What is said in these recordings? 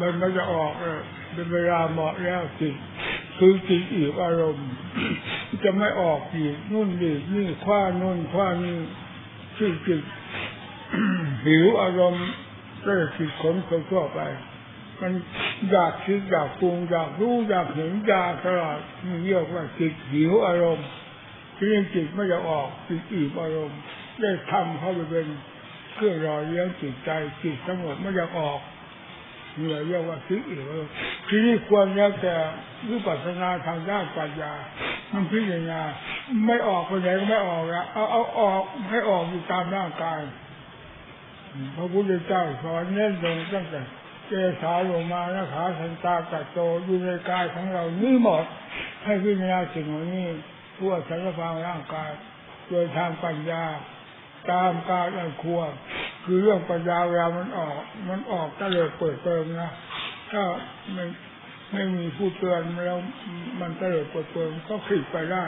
มันไม่จะออกเป็นเวลาเหมาะแล้วจิตคือจิตอีกอารมณ์ จะไม่ออกอีกนู่นอีกนี่คว้านู่นคว้านี่คือจิตหิวอารมณ์ก็จิตขนคนทั่วไป มันอยากคิดอยากปรุงอยากรู้อยากเห็นอยากตลอดนี่เรียกว่าจิตหิวอารมณ์ที่นี่จิตไม่จะออกจิตอีกอารมณ์ได้ทำเข้าไปเป็นเครื่องรอเลี้ยงจิตใจจิตสงบไม่อยากออก นี่เรียกว่าคิดอีกทีนี้ควรแล้วแต่วิปัสสนาทางด้านปัญญามันพิจารณาไม่ออกไปไหนก็ไม่ออกแล้วเอาเอาออกให้ออกอยู่ตามร่างกายพระพุทธเจ้าสอนเน้นลงตั้งแต่เจสาลงมานะขาสันตากัดโตอยู่ในกายของเรานี่หมดให้พิจารณาสิ่งเหล่านี้ทั่วสารพางร่างกาย โดยทางปัญญา ตามการอันควร คือเรื่องปัญญาเวลามันออก มันออกก็เลยเปิดเติมนะถ้าไม่ไม่มีผู้เตือนแล้วมันก็เลยเปิดเติมก็ขีดไปได้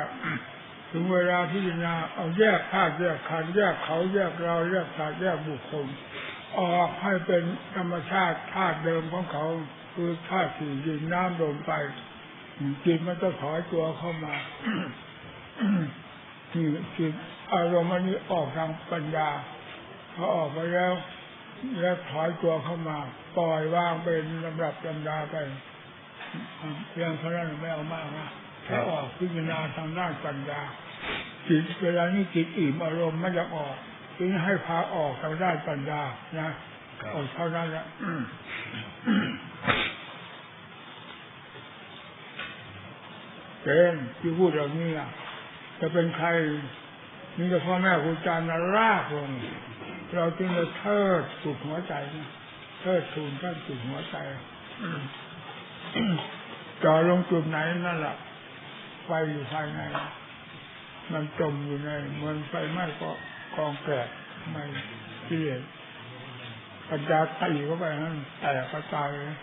ถึงเวลาพิจารณาเอาแยกธาตุแยกขันธ์แยกเขาแยกเราแยกสัตว์แยกบุคคลออกให้เป็นธรรมชาติธาตุเดิมของเขาคือธาตุสี่ดินน้ำลมไปจิตมันจะถอยตัวเข้ามาจิตอารมณ์อันนี้ออกทางปัญญา พอออกไปแล้ว แล้วถอยตัวเข้ามา ปล่อยวางเป็นลำดับลำดาไปเพียงเท่านั้นไม่เอามากนะถ้าออกพิจารณาทางด้านปัญญาจิตเวลานี้จิตอิ่มอารมณ์ไม่อยากออกจึงให้พาออกทางด้านปัญญานะออกเท่านั้นแหละเป็นที่พูดอย่างนี้นะจะเป็นใครนี่จะพ่อแม่ครูอาจารย์นรากลง เราจึงจะเทิดสุดหัวใจนะเทิดทูนท่านสุดหัวใจจ่อลงจุดไหนนั่นแหละไฟอยู่ภายใน มันจมอยู่ในเมันไฟไหม้ก็กองแกะไม่เกลียดปัญญาตีเข้าไปนั่นแต่ก็ตายเลย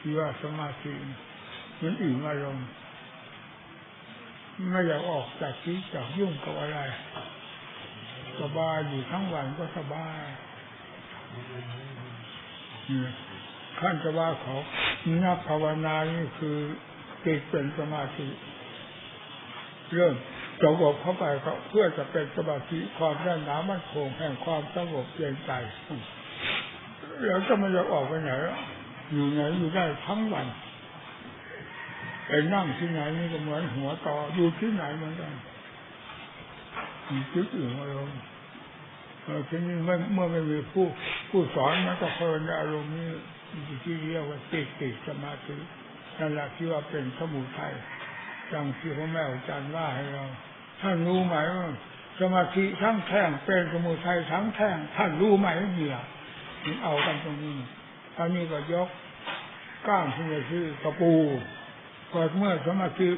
ที่ว่าสมาธิมันอิ่มอารมณ์ไม่อยากออกจากที่จากยุ่งกับอะไร สบายอยู่ทั้งวันก็สบายขั้นจะว่าเขานักภาวนานี่คือติดเป็นสมาธิเริ่มสงบเข้าไปเขาเพื่อจะเป็นสมาธิความแน่นหนามั่นคงแห่งความสงบเย็นใจแล้วก็ไม่ยากออกไปไหนอยู่ไหนอยู่ได้ทั้งวันไปนั่งที่ไหนนี่ก็เหมือนหัวต่ออยู่ที่ไหนเหมือนกัน จุดอื่นอารมณ์ทีนี้เมื่อไม่มีผู้ผู้สอนมันก็เพลินอารมณ์นี้ที่เรียกว่าติดติดสมาธินั่นแหละที่ว่าเป็นสมุทัยจังที่พ่อแม่อาจารย์ว่าให้เราท่านรู้ไหมว่าสมาธิทั้งแท่งเป็นสมุทัยทั้งแท่งท่านรู้ไหมเนี่ยเอากันตรงนี้อันนี้ก็ยกก้างขึ้นมาชื่อกระปูกิดเมื่อสมาธิ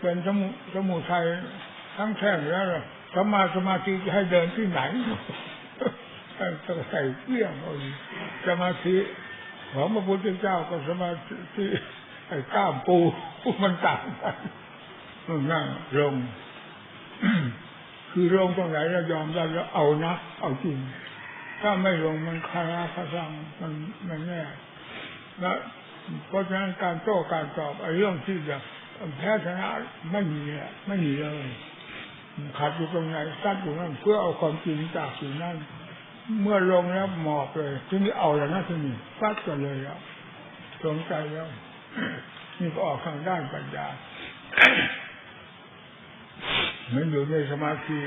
เป็นสมุสมุทัย ทั้งแท่งแล้วสมาสมาธิจะให้เดินที่ไหนต้องใส่เปี้ยงเอาสมาธิของพระพุทธเจ้าก็สมาธิไอ้ก้ามปูมันต่างกันนั่งลงคือลงตรงไหนเรายอมได้แล้วเอานะเอาจริง ถ้าไม่ลงมันคาราคาซังมันมันแน่แล้วเพราะฉะนั้นการโต้การตอบไอ้เรื่องที่จะแพ้ชนะไม่มีไม่มีเลย ขัดอยู่ตรงไหนซัดอยู่นั่นเพื่อเอาความจริงจากสิ่งนั้นเมื่อลงแล้วหมอบเลยทีนี้เอาแล้วนะทีนี้ซัดกันเลยอะสงใจแล้วนี่ก็ออกทางด้านปัญญาเหมือนอยู่ในสมาธิ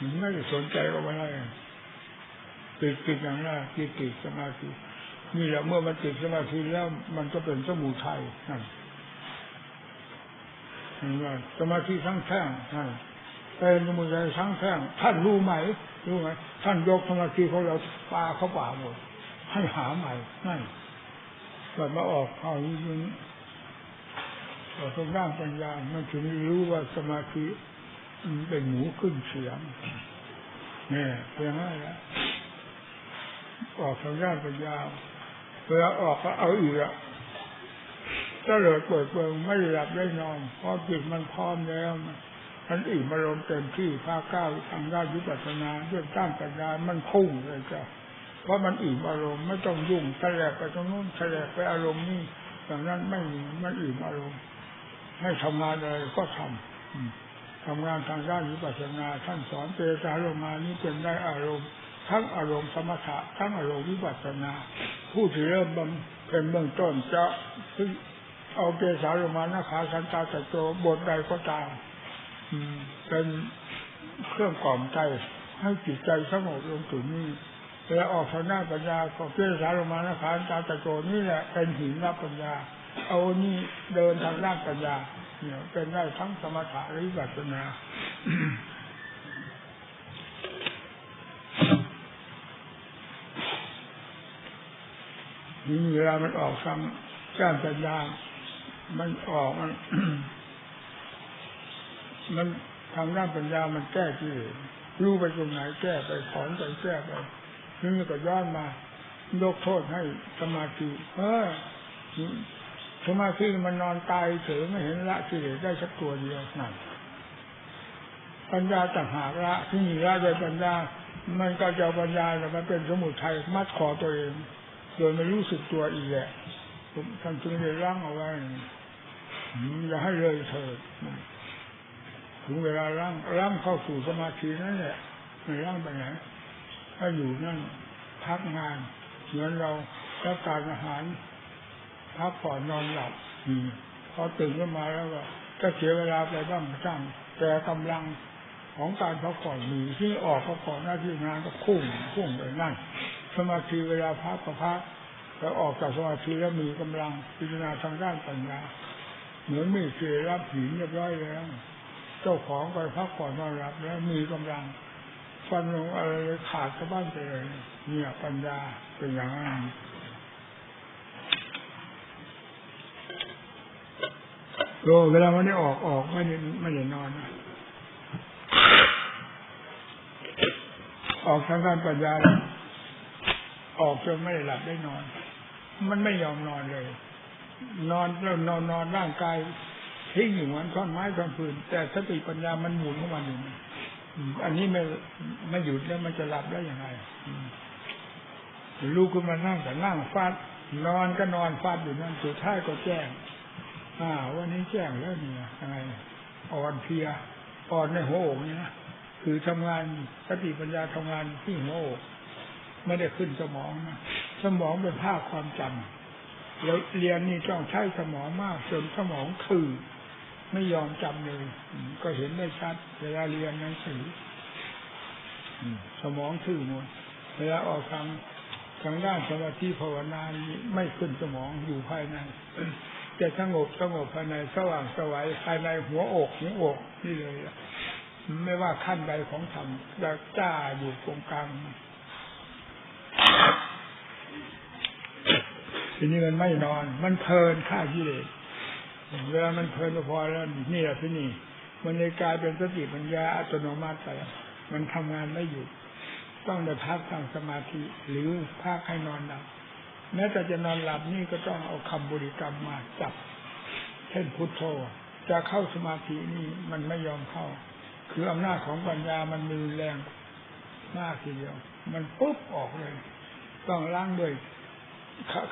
มันไม่ได้สนใจกับอะไรติดติดอย่างนั้นติดติดสมาธินี่แหละเมื่อมันติดสมาธิแล้วมันก็เป็นสมุทัยนั่น ว่าสมาธิทั้งแท่งนั่เป็นสมุทัยทั้งแท่งท่านรู้ไหมรู้ไหมท่านยกสมาธิของเราปาเข้าป่าหมดให้หาใหม่นั่นแบบมาออกเอาอย่างนี้เราต้องร่างปัญญามันถึงรู้ว่าสมาธิเป็นหมูขึ้นเสียงเนี่ยเพียงนั้นะออกทางด้านปัญญาเวลาออกก็เอาอีกอะ ก็เลยเปิดเปิงไม่หลับได้นอนเพราะจิตมันพร้อมแล้วมันอิ่มอารมณ์เต็มที่ภาคเก้าทางด้านวิปัสสนาด้วยด้านปัญญามันพุ่งเลยจ้ะเพราะมันอิ่มอารมณ์ไม่ต้องยุ่งแฉลบไปตรงนู้นแฉลบไปอารมณ์นี่อย่างนั้นไม่มีมันอิ่มอารมณ์ให้ทำงานอะไรก็ทำอืมทำงานทางด้านวิปัสสนาท่านสอนเจตาลงมานี้เป็นได้อารมณ์ ทั้งอารมณ์สมถะทั้งอารมณ์วิปัสสนา ผู้ที่เริ่มบำเป็นเบื้องต้นจะ เอาเกสาลมานาขาสันตาตะโจบทใดก็ตามเป็นเครื่องกล่อมใจ ให้จิตใจสงบลงถึงนี่เวลาออกทางหน้าปัญญาก็เกสาลมานาขาสันตาตะโจนี่แหละเป็นหินรับปัญญา เอานี่เดินทางด้านปัญญาเนี่ยเป็นได้ทั้งสมถะหรือวิปัสสนานี่เวลามันออกทางด้านปัญญา มันออกมัน มันทางด้านปัญญามันแก้ที่รู้ไปตรงไหนแก้ไปถอนไปแก้ไปนี่ก็ย้อนมายกโทษให้สมาธิเออสมาธิมันนอนตายเฉยไม่เห็นละกิเลสได้สักตัวเดียวนั่นปัญญาต่างหากละที่มีละโดยปัญญา มันก็จะปัญญาแต่มันเป็นสมุทัยมัดคอตัวเอง โดยไม่รู้สึกตัวอีกแหละ ท่านจึงได้ร่างเอาไว้อย่าให้เลยเถิดถึงเวลาร่างร่างเข้าสู่สมาธินั่นแหละไม่ร่างไปไหนถ้าอยู่นั่นพักงานเหมือนเรารับการอาหารพักผ่อนนอนหลับอืพอตื่นขึ้นมาแล้วก็จะเสียเวลาไปบ้างจ้างแต่กำลังของการพักผ่อนมีที่ออกพักผ่อนหน้าที่งานก็พุ่งพุ่งไปนั่นสมาธิเวลาพักก็พัก แล้วออกจากสมาธิแล้วมีกำลังพิจารณาทางด้านปัญญาเหมือนมีเสียรับหินเรียบร้อยแล้ว เจ้าของไปพักผ่อนนอนหลับแล้วมีกำลังฟันลงอะไรขาดสะบ้านไปเลยเนี่ยปัญญาเป็นอย่างนั้นโอ้เวลามันได้ออกออกไม่ได้ไม่ได้นอนออกทางด้านปัญญา ออกจนไม่ได้หลับได้นอน มันไม่ยอมนอนเลย นอนแล้วนอนนอนร่างกายทิ้งอยู่เหมือนท่อนไม้ท่อนฟืน แต่สติปัญญามันหมุนของมันอยู่อันนี้ไม่ไม่หยุดแล้วมันจะหลับได้ยังไงลูกขึ้นมานั่งแต่นั่งฟาดนอนก็นอนฟาดอยู่นั่นสุดท้ายก็แจ้งอ่าวันนี้แจ้งแล้วเนี่ยยังไงอ่อนเพลียอ่อนในหัวอกนี่นะคือทำงานสติปัญญาทำงานที่หัวอกไม่ได้ขึ้นสมองนะ สมองเป็นภาคความจำแล้วเรียนนี่ต้องใช้สมองมากจนสมองคือไม่ยอมจำเลย ก็เห็นได้ชัด เวลาเรียนหนังสือสมองทื่อหมดเวลาออกทางทางด้านสมาธิภาวนานี้ไม่ขึ้นสมองอยู่ภายในจะสงบสงบภายในสว่างสวัยภายในหัวอกหัวอกนี่เลยไม่ว่าขั้นใดของธรรมจะจ้าอยู่ตรงกลาง ทีนี้มันไม่นอน มันเพลินฆ่ากิเลสเวลามันเพลินพอแล้วนี่แหละที่นี่ มันเลยกลายเป็นสติปัญญาอัตโนมัติไปมันทำงานไม่หยุดต้องได้พักทางสมาธิ หรือพักให้นอนหลับแม้แต่จะนอนหลับนี่ก็ต้องเอาคำบริกรรมมาจับ เช่นพุทโธ จะเข้าสมาธินี่มันไม่ยอมเข้า คืออำนาจของปัญญามันมีแรงมากทีเดียว มันปุ๊บออกเลย ต้องล้างด้วย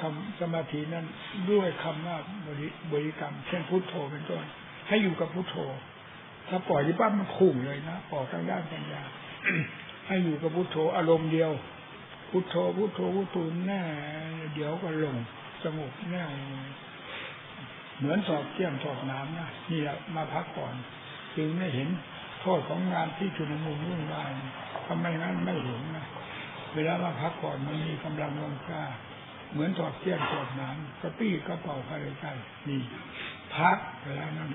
คำสมาธินั้นด้วยคำว่าบริบริกรรม เช่นพุทโธเป็นต้นให้อยู่กับพุทโธ ถ้าปล่อยที่ปั๊บมันคุ้งเลยนะออกทางด้านปัญญาให้อยู่กับพุทโธอารมณ์เดียว พุทโธพุทโธพุทโธแน่เดี๋ยวก็ลงสงบแน่เหมือนสอบเที่ยงสอบน้ำนะนี่แหละมาพักก่อน จึงไม่เห็นโทษของงานที่ชุนมุนวุ่นวายทำไมนั้นไม่เห็นนะเวลามาพักก่อนมันมีกำลังลงกล้า เหมือนถอดเทียนถอดน้ำกระปี้กระเป๋าใครใครนี่พักเวลานั้น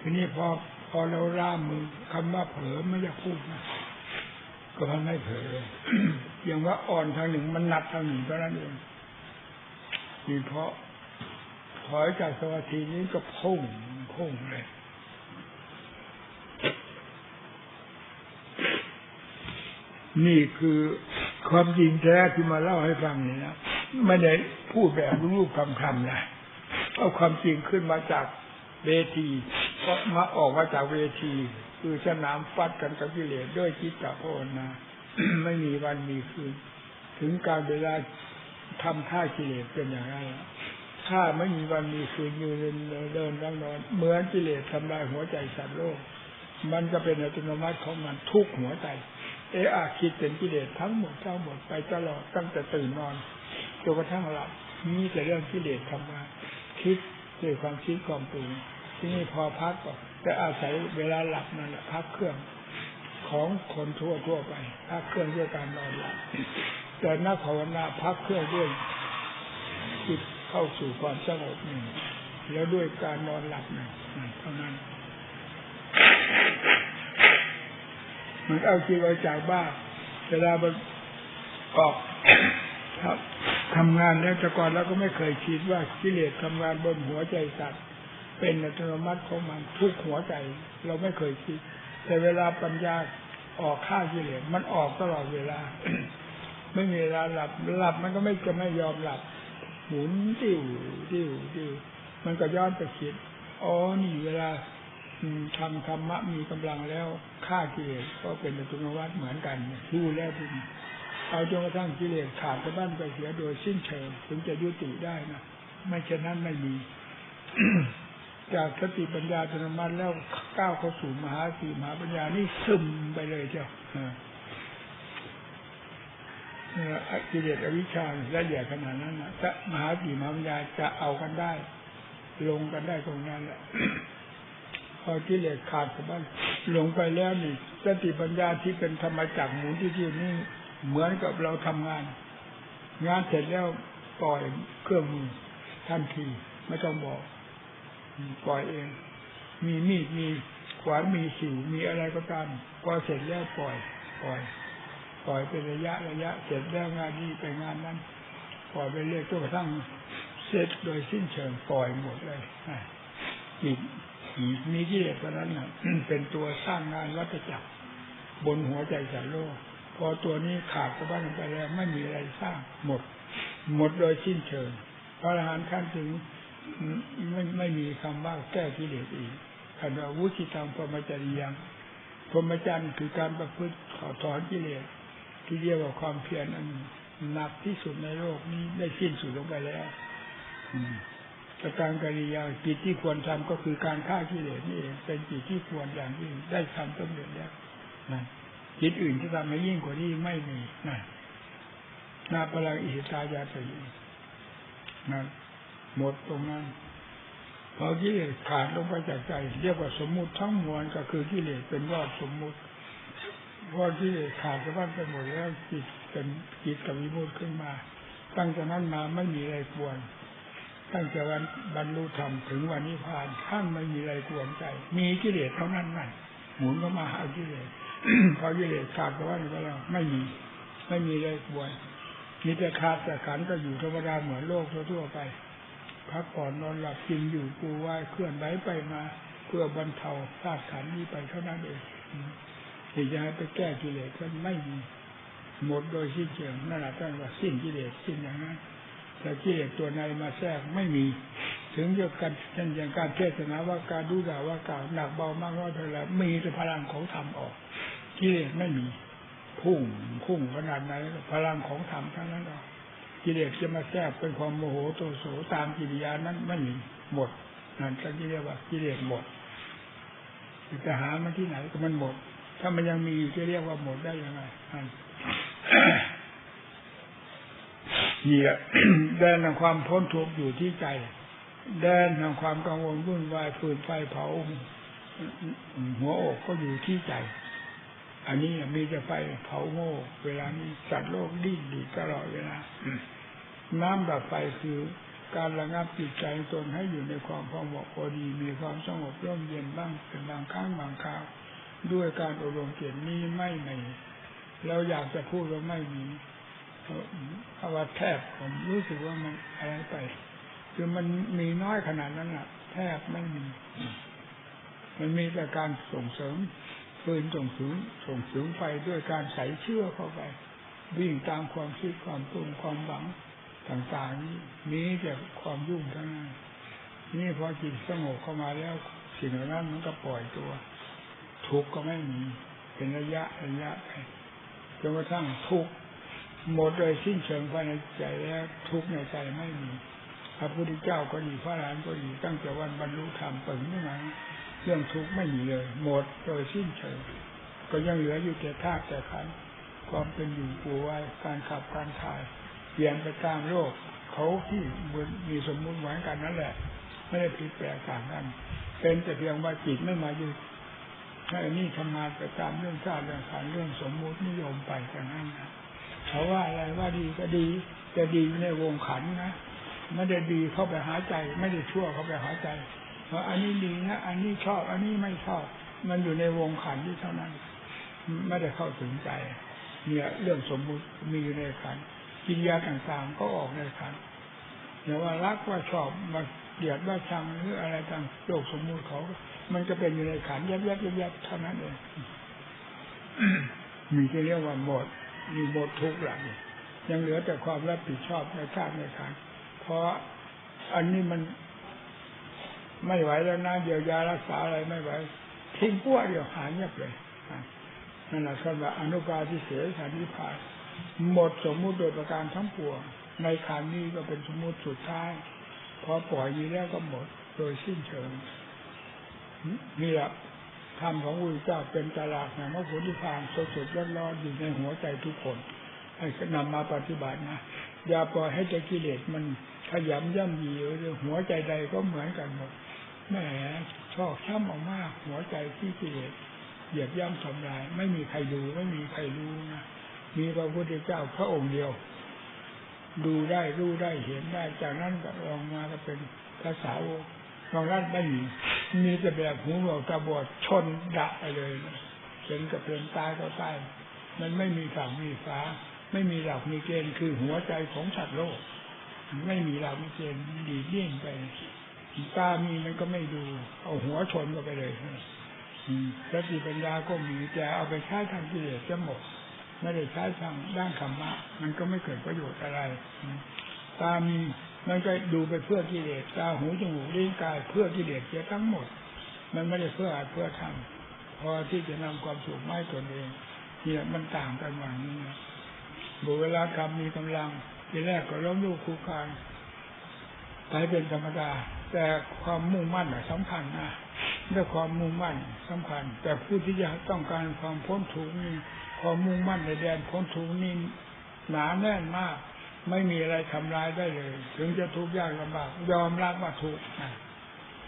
ทีนี้พอพอเราล่ามือคำว่าเผลอไม่อยากพูดนะก็มันไม่เผลออย่างว่าอ่อนทางหนึ่งมันหนักทางหนึ่งก็นั้นเองนี่เพราะถอยจากสมาธินี้ก็พุ่งพุ่งเลยนี่คือความจริงแท้ที่มาเล่าให้ฟังนี่นะ ไม่ได้พูดแบบรูปคำคำนะเอาความจริงขึ้นมาจากเวทีอก็มาออกมาจากเวที คือสนามฟัดกันกับกิเลสด้วยจิตตภาวนาไม่มีวันมีคืน ถึงการเวลาทำท่ากิเลสเป็นอย่างไรถ้าไม่มีวันมีคืนอยู่เดินเดินนั่งนอนเหมือนกิเลสทำลายหัวใจสัตว์โลก มันจะเป็นอัตโนมัติของมันทุกหัวใจ เออาคิดเป็นกิเลสทั้งหมดทั้งหมดไปตลอดตั้งแต่ตื่นนอน จนกระทั่งหลับมีแต่เรื่องกิเลสทำมาคิดด้วยความคิดความปรุงที่นี่พอพักก็จะอาศัยเวลาหลับนั่นแหละพักเครื่องของคนทั่วทั่วไป พักเครื่องด้วยการนอนหลับแต่นักภาวนาพักเครื่องด้วยจิตเข้าสู่ความสงบหนึ่งแล้วด้วยการนอนหลับหนึ่งเท่านั้นมันเอาจิตไว้จากบ้านเวลามันออกครับ ทำงานแล้วแต่ก่อนเราก็ไม่เคยคิดว่ากิเลสทำงานบนหัวใจสัตว์ เป็นอัตโนมัติของมันทุกหัวใจ เราไม่เคยคิด แต่เวลาปัญญาออกฆ่ากิเลสมันออกตลอดเวลา ไม่มีเวลาหลับหลับมันก็ไม่จะไม่ยอมหลับหมุนติ้วติ้วติ้วมันก็ย้อนไปคิดอ๋อนี่เวลาทำธรรมะมีกำลังแล้วฆ่ากิเลสก็เป็นอัตโนมัติเหมือนกันรู้แล้วทีเอาจนกระทั่งกิเลสขาดสะบั้นไปเสียโดยสิ้นเชิงถึงจะยุติได้นะไม่เช่นนั้นไม่มี จากสติปัญญาธรรมะแล้วก้าวเข้าสู่มหาสีมหาปัญญานี่ซึมไปเลยเจ้ากิเลสอวิชชาละเอียดขนาดนั้นนะจะมหาสีมหาปัญญาจะเอากันได้ ลงกันได้ตรงนั้นแหละพอกิเลสขาดสะบั้นลงไปแล้วนี่สติปัญญาที่เป็นธรรมจักรหมุนที่ที่นี่ เหมือนกับเราทำงาน งานเสร็จแล้วปล่อยเครื่องมือทันทีไม่ต้องบอกปล่อยเอง มีมีดมีขวานมีสิวมีอะไรก็ตามพอเสร็จแล้วปล่อย ปล่อย ปล่อยเป็นระยะระยะ เสร็จแล้วงานนี้ไปงานนั้นปล่อยไปเรื่อยจนกระทั่งเสร็จโดยสิ้นเชิงปล่อยหมดเลยจิตมีกิเลสเพราะนั้นเป็นตัวสร้างงานวัฏจักรบนหัวใจสัตว์โลก พอตัวนี้ขาดสะบั้นไปแล้ว ไม่มีอะไรสร้างหมด หมดโดยสิ้นเชิงพระอรหันต์ขั้นถึงไม่ไม่มีคำว่าแก้กิเลสอีกคำว่าวุฒิธรรมพรหมจริยังพรหมจรรย์คือการประพฤติขอถอนกิเลสที่เรียกว่าความเพียรอันหนักที่สุดในโลกนี้ได้สิ้นสุดลงไปแล้วประการกิริยาจิตที่ควรทำก็คือการฆ่ากิเลสนี่เองเป็นจิตที่ควรอย่างยิ่งได้ทำสำเร็จแล้วนั่น จิตอื่นที่ทำให้ยิ่งกว่านี้ไม่มีนะนาพลังอิสตายาตีนะหมดตรงนั้นพอกิเลสขาดลงไปจากใจ เรียกว่าสมมุติทั้งมวลก็คือกิเลสเป็นยอดสมมุติพอกิเลสขาดสะบั้นไปหมดแล้วจิตเป็นจิตกับวิมุตขึ้นมา ตั้งแต่นั้นมาไม่มีอะไรควรตั้งแต่วันบรรลุธรรมถึงวันนิพพานท่านไม่มีอะไรกวนใจ มีกิเลสเท่านั้นนั่นหมุนก็มาหากิเลส พอกิเลสขาดไปว่าไปแล้วไม่มี ไม่มีเลยบวยมีแต่ขาดแต่ขันก็อยู่ธรรมดาเหมือนโลกทั่วไปพักผ่อนนอนหลับกินอยู่กูไหวเคลื่อนไหวไปมาเพื่อบรรเทาธาตุขันนี้ไปเท่านั้นเองที่จะให้ไปแก้กิเลสก็ไม่มีหมดโดยสิ้นเชิงนั่นแหละท่านว่าสิ้นกิเลสสิ้นอย่างนั้นแต่กิเลสตัวในมาแทรกไม่มี ถึงจะกันเช่นอย่างการเทศนาว่าการดูด่าว่ากล่าวหนักเบามากน้อยเท่าไรมีแต่พลังของธรรมออก กิเลสไม่มี พุ่งพุ่งขนาดไหนพลังของธรรมทั้งนั้นออกกิเลสจะมาแทรกเป็นความโมโหโตโสตามกิริยานั้นไม่มีหมดนั่นก็เรียกว่ากิเลสหมดจะหามันที่ไหนก็มันหมด ถ้ามันยังมีจะเรียกว่าหมดได้ยังไงนั่นนี่แหละแดนแห่งความพ้นทุกข์อยู่ที่ใจ แดนแห่งความกังวลวุ่นวายฟืนไฟเผาหัวอกก็อยู่ที่ใจ อันนี้มีแต่ไฟเผาโง่ เวลานี้สัตว์โลกดิ้นดีตลอดเวลา น้ำดับไฟคือการระงับจิตใจตนให้อยู่ในความพอเหมาะพอดี มีความสงบร่มเย็นบ้างเป็นบางครั้งบางคราว ด้วยการอบรมเกียรตินี้ไม่มีเราอยากจะพูดว่าไม่มีเพราว่าแทบผมรู้สึกว่ามันอะไรไป คือมันมีน้อยขนาดนั้นแหละแทบไม่มี มันมีแต่การส่งเสริม ฟืนส่งสูงส่งสูงไปด้วยการใส่เชื่อเข้าไป วิ่งตามความคิดความปรุงความหวังต่างๆนี้มีแต่ความยุ่งทั้งนั้นนี่พอจิตสงบเข้ามาแล้วสิ่งเหล่านั้นมันก็ปล่อยตัว ทุกข์ก็ไม่มีเป็นระยะระยะไปจนกระทั่งทุกข์หมดโดยสิ้นเชิงภายในใจแล้วทุกข์ในใจไม่มีพระพุทธเจ้าก็ดีพระอรหันต์ก็ดีตั้งแต่วันบรรลุธรรมเปิดขึ้นมา เรื่องทุกข์ไม่มีเลย หมดโดยสิ้นเชิงก็ยังเหลืออยู่แต่ธาตุแต่ขันความเป็นอยู่ปูไว้การขับการถ่ายเปลี่ยนไปตามโลกเขาที่มีสมมุติเหมือนกันนั่นแหละ ไม่ได้ผิดแปลกต่างกันเป็นแต่เพียงว่าจิตไม่มาอยู่ให้นี่ทำงานไปตามเรื่องชาติเรื่องขันเรื่องสมมุตินิยมไปกันนั่นนะเขาว่าอะไรว่าดีก็ดีจะดีในวงขันนะไม่ได้ดีเข้าไปหาใจ ไม่ได้ชั่วเข้าไปหาใจ ว่าอันนี้ดีนะ อันนี้ชอบ อันนี้ไม่ชอบ มันอยู่ในวงขันที่เท่านั้น ไม่ได้เข้าถึงใจ เนี่ยเรื่องสมมุติมีอยู่ในขันกินยาต่างๆก็ออกในขันอย่ว่ารักว่าชอบมาเดียดว่าชังหรืออะไรต่างโลกสมมุติเขา มันจะเป็นอยู่ในขันยับยับยับยับเท่านั้นเองมีที่เรียกว่าหมด มีหมดทุกหลังยังเหลือแต่ความรับผิดชอบในชาติในขันเพราะอันนี้มัน ไม่ไหวแล้วนะเยียวยารักษาอะไรไม่ไหวทิ้งพวกเดียวหายเงียบเลยนั่นแหละคำว่าอนุปาทิเสสานิพานหมดสมมุติโดยประการทั้งปวงในขันนี้ก็เป็นสมมุติสุดท้ายพอปล่อยยีแล้วก็หมดโดยสิ้นเชิงนี่แหละธรรมของพระเจ้าเป็นตลาดแห่งพระผลที่พานสดสดร้อนรอนอยู่ในหัวใจทุกคน ให้นำมาปฏิบัตินะอย่าปล่อยให้ใจกิเลสมันขยำย่ำยีหรือหัวใจใดก็เหมือนกันหมด แหมชอบช้ำออกมากหัวใจที่กิเลสเหยียบย่ำทำลาย ไม่มีใครดูไม่มีใครรู้นะมีพระพุทธเจ้าพระองค์เดียว ดูได้รู้ได้เห็นได้ จากนั้นก็ลองมาก็เป็นภาษาวลองนั้นไม่มีมีแต่แบบหูหนวกตาบอดชนดะไปเลยเป็นกับเป็นตายก็ตายมันไม่มีฝั่งมีฟ้า ไม่มีหลักมีเกณฑ์คือหัวใจของสัตว์โลก ไม่มีหลักมีเกณฑ์ดีเลี่ยงไป ตามีมันก็ไม่ดู เอาหัวชนก็ไปเลยสติปัญญาก็มีแต่เอาไปใช้ทางกิเลสจะหมด ไม่ได้ใช้ทางด้านธรรมะ มันก็ไม่เกิดประโยชน์อะไร ตามีมันก็ดูไปเพื่อกิเลสตาหูจมูกลิ้นกาย เพื่อกิเลสเสียทั้งหมด มันไม่ได้เพื่ออาเพื่อทำพอที่จะนำความสุขไม่ตนเองเนี่ยมันต่างกันอย่างนี้นะบุเวลากรรมมีกำลังทีแรกก็ล้มลุกคุกานไปเป็นธรรมดา แต่ความมุ่งมั่นสำคัญนะด้วยความมุ่งมั่นสำคัญ แต่ผู้ที่จะต้องการความพ้นทุกข์นี่ความมุ่งมั่นในแดนพ้นทุกข์นี่หนาแน่นมาก ไม่มีอะไรทำร้ายได้เลย ถึงจะทุกข์ยากลำบากยอมรับว่าทุกข์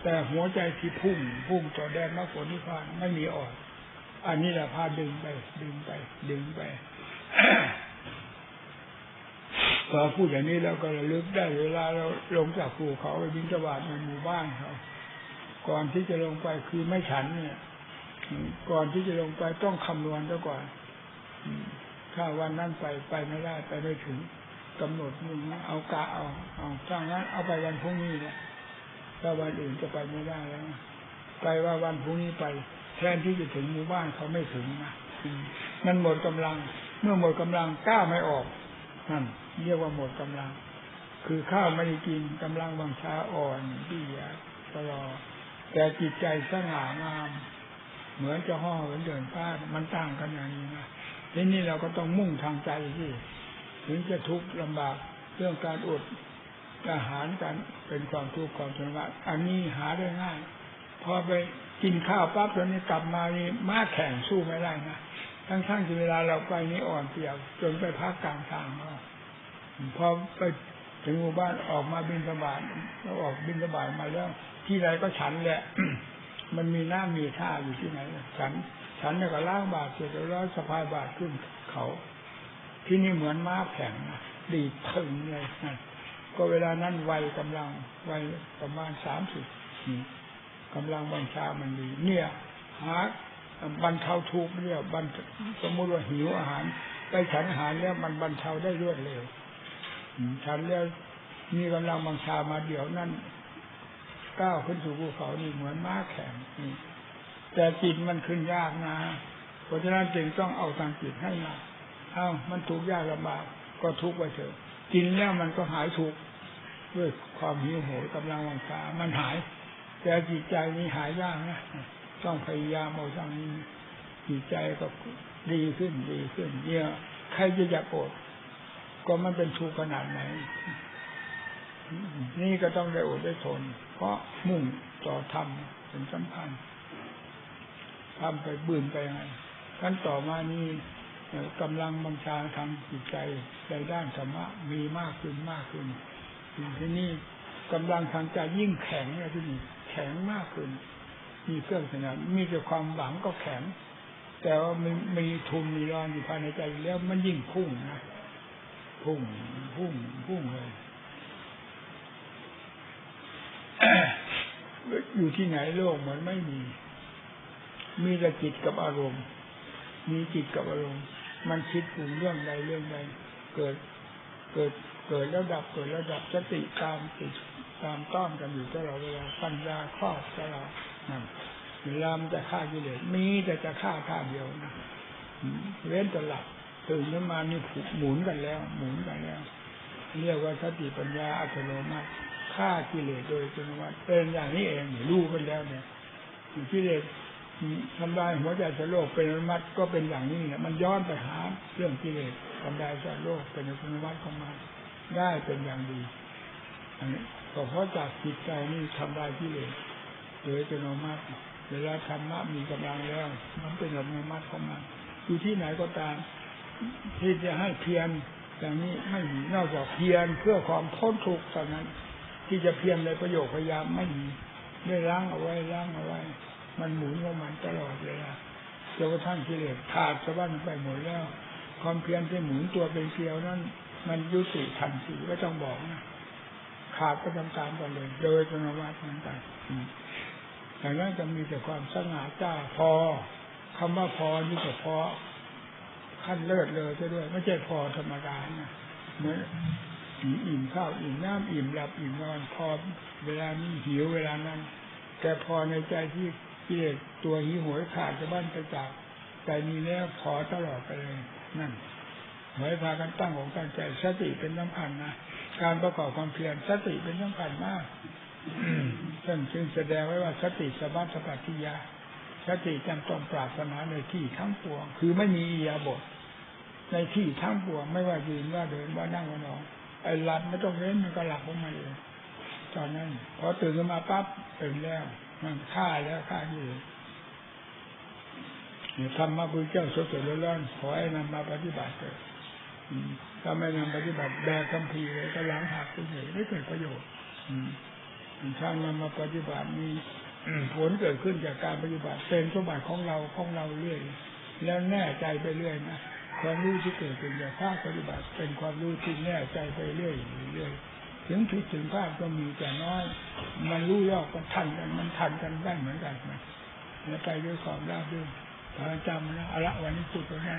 แต่หัวใจที่พุ่งพุ่งต่อแดนมรรคผลนิพพานไม่มีอ่อนอันนี้แหละพาดึงไป ดึงไป ดึงไป พอพูดอย่างนี้แล้วก็ระลึกได้เวลาเราลงจากภูเขาไปบินตบาทในหมู่บ้านเขาก่อนที่จะลงไปคือไม่ฉันเนี่ย ก่อนที่จะลงไปต้องคำนวณซะก่อนถ้าวันนั้นไปไปไม่ได้ไปไม่ถึงกำหนดมึงเอากะเอาเอาถ้างั้นเอาไปวันพรุ่งนี้เนี่ยถ้าวันอื่นจะไปไม่ได้แล้วไปว่าวันพรุ่งนี้ไป แทนที่จะถึงหมู่บ้านเขาไม่ถึงนะมันหมดกำลัง เมื่อหมดกำลังกล้าไม่ออกนั่น เรียกว่าหมดกำลัง คือข้าวไม่ได้กินกำลังบางช้าอ่อนที่ยตลอดแต่จิตใจสง่างาม เหมือนจะห่อเหมือนเดินพ้ามันต่างกันอย่างนี้นะทีนี้เราก็ต้องมุ่งทางใจที่ถึงจะทุกข์ลำบากเรื่องการอดอาหารการเป็นความทุกข์ความทรมานอันนี้หาได้ง่าย พอไปกินข้าวปั๊บตอนนี้กลับมานี่มาแข่งสู้ไม่ได้นะทั้งๆที่เวลาเราไปนี่อ่อนเปรียวจนไปพักกลางทาง พอไปถึงหมู่บ้านออกมาบินสบายเราออกบินสบายมาแล้ว ที่ไรก็ฉันแหละ มันมีหน้ามีท่าอยู่ที่ไหนฉัน ฉันเนี่ยก็ล้างบาตรเสร็จแล้วสะพายบาตรขึ้นเขา ที่นี่เหมือนม้าแข่งดีถึงเลยนะก็เวลานั้นวัยกำลังวัยประมาณสามสิบกำลังบัญชามันดี เนี่ยหาบรรเทาทุกข์เนี่ยบรรสมมติว่าหิวอาหาร ไปฉันอาหารแล้วมันบรรเทาได้รวดเร็ว ฉันแล้วมีกำลังบัญชามาเดี๋ยวนั้นก้าวขึ้นสู่ภูเขานี่เหมือนม้าแข่งแต่จิตมันขึ้นยากนะ เพราะฉะนั้นจึงต้องเอาทางจิตให้มาเอ้ามันทุกข์ยากลำบากก็ทุกข์ไปเถอะกินแล้วมันก็หายทุกข์ด้วยความหิวโหยกำลังวังชามันหาย แต่จิตใจนี่หายยากนะต้องพยายามเอาทางนี้จิตใจก็ดีขึ้นดีขึ้นเนี่ยใครจะอยากโกรธ ก็มันเป็นทุกข์ขนาดไหน นี่ก็ต้องได้อดได้ทน เพราะมุ่งต่อธรรมเป็นสำคัญทำไปบืนไปยังไงขั้นต่อมานี้กำลังบังชาทางจิตใจในด้านธรรมะมีมากขึ้นมากขึ้นที่นี่กำลังทางใจยิ่งแข็งเลยที่นี่แข็งมากขึ้น มีเครื่องสนับมีแต่ความหวังก็แข็ง แต่ว่ามีมีทุนมีรอนอยู่ภายในใจแล้วมันยิ่งพุ่งนะ พุ่งพุ่งพุ่งเลยอยู่ที่ไหนโลกมันไม่มี มีแต่จิตกับอารมณ์ มีจิตกับอารมณ์ มันคิดถึงเรื่องใดเรื่องใดเกิดเกิดเกิดแล้วดับเกิดแล้วดับสติตามติดตามต้อมกันอยู่ตลอดเวลาปัญญาครอบตลอดนั่นเวลามันจะฆ่ากิเลสมีแต่จะฆ่าฆ่าเดียวนะเว้นแต่หลับ ตื่นขึ้นมานี่หมุนกันแล้ว หมุนกันแล้ว เรียกว่าสติปัญญาอัตโนมัติฆ่ากิเลสโดยอัตโนมัติเป็นอย่างนี้เองรู้กันแล้วเนี่ยกิเลสทำลายหัวใจสัตว์โลกเป็นอัตนมัติก็เป็นอย่างนี้เนี่ยมันย้อนไปหาเรื่องกิเลสทำลายสัตว์โลกเป็นอัตนมัติของมันได้เป็นอย่างดีอันนี้ก็เพราะจากจิตใจนี่ทำลายกิเลสโดยอัตโนมัติเวลาธรรมะมีกำลังแล้ว มันเป็นอัตโนมัติของมันอยู่ที่ไหนก็ตาม ที่จะให้เพียรอย่างนี้ไม่มีนอกจากเพียรเพื่อความพ้นทุกข์เท่านั้น ที่จะเพียรในประโยชน์พยายามไม่มีได้ล้างเอาไว้ล้างเอาไว้ มันหมุนของมันตลอดเลยนะจนกระทั่งกิเลสขาดสะบั้นไปหมดแล้ว ความเพียรที่หมุนตัวเป็นเกลียวนั้น มันยุติทันทีก็ต้องบอกนะขาดไปตามๆกันเลยโดยธรรมวัตนั้นไปแต่นั้นจะมีแต่ความสง่าจ้าพอคำว่าพอนี่ก็พอ ขั้นเลิศเลยซะด้วย ไม่ใช่พอธรรมดานะเหมือนอิ่มข้าวอิ่มน้ำอิ่มหลับอิ่มนอนพอเวลานี้หิวเวลานั้น แต่พอในใจที่กิเลสตัวหิวโหยขาดจะบ้านไปจากใจมีแล้วพอตลอดไปเลยนั่นหอยพากันตั้งของการใจสติเป็นสำคัญนะการประกอบความเพียรสติเป็นสำคัญมากท่านจึงแสดงไว้ว่าสติสบัติสปัติยาสติจำต้องปราศนาในที่ทั้งปวง คือไม่มีอียาบท ในที่ทั้งปวงไม่ว่ายืนว่าเดินว่านั่งว่านอนไอ้หลับไม่ต้องเล่นมันก็หลับของมันเองตอนนั้นพอตื่นขึ้นมาปั๊บเป็นแล้ว มันฆ่าแล้วฆ่าอยู่เนี่ยทำมาพุทธเจ้าสดสดร้อนขอให้นำมาปฏิบัติเถิดถ้าไม่นำปฏิบัติแบกคำพีเลยก็ล้างหักไปเฉยไม่เกิดประโยชน์ถ้านำมาปฏิบัติมีผลเกิดขึ้นจากการปฏิบัติเป็นสมบัติของเราของเราเรื่อย แล้วแน่ใจไปเรื่อยนะ ความรู้ที่เกิดขึ้นจากภาคปฏิบัติเป็นความรู้ที่แน่ใจไปเรื่อยเรื่อยถึงทุดถึงภาคก็มีแต่น้อย มันรู้ยอกกันทันกันมันทันกันได้เหมือนกันนะแล้วไปด้วยความราบรื่นจำนะอะละวันนี้พูดไปแค่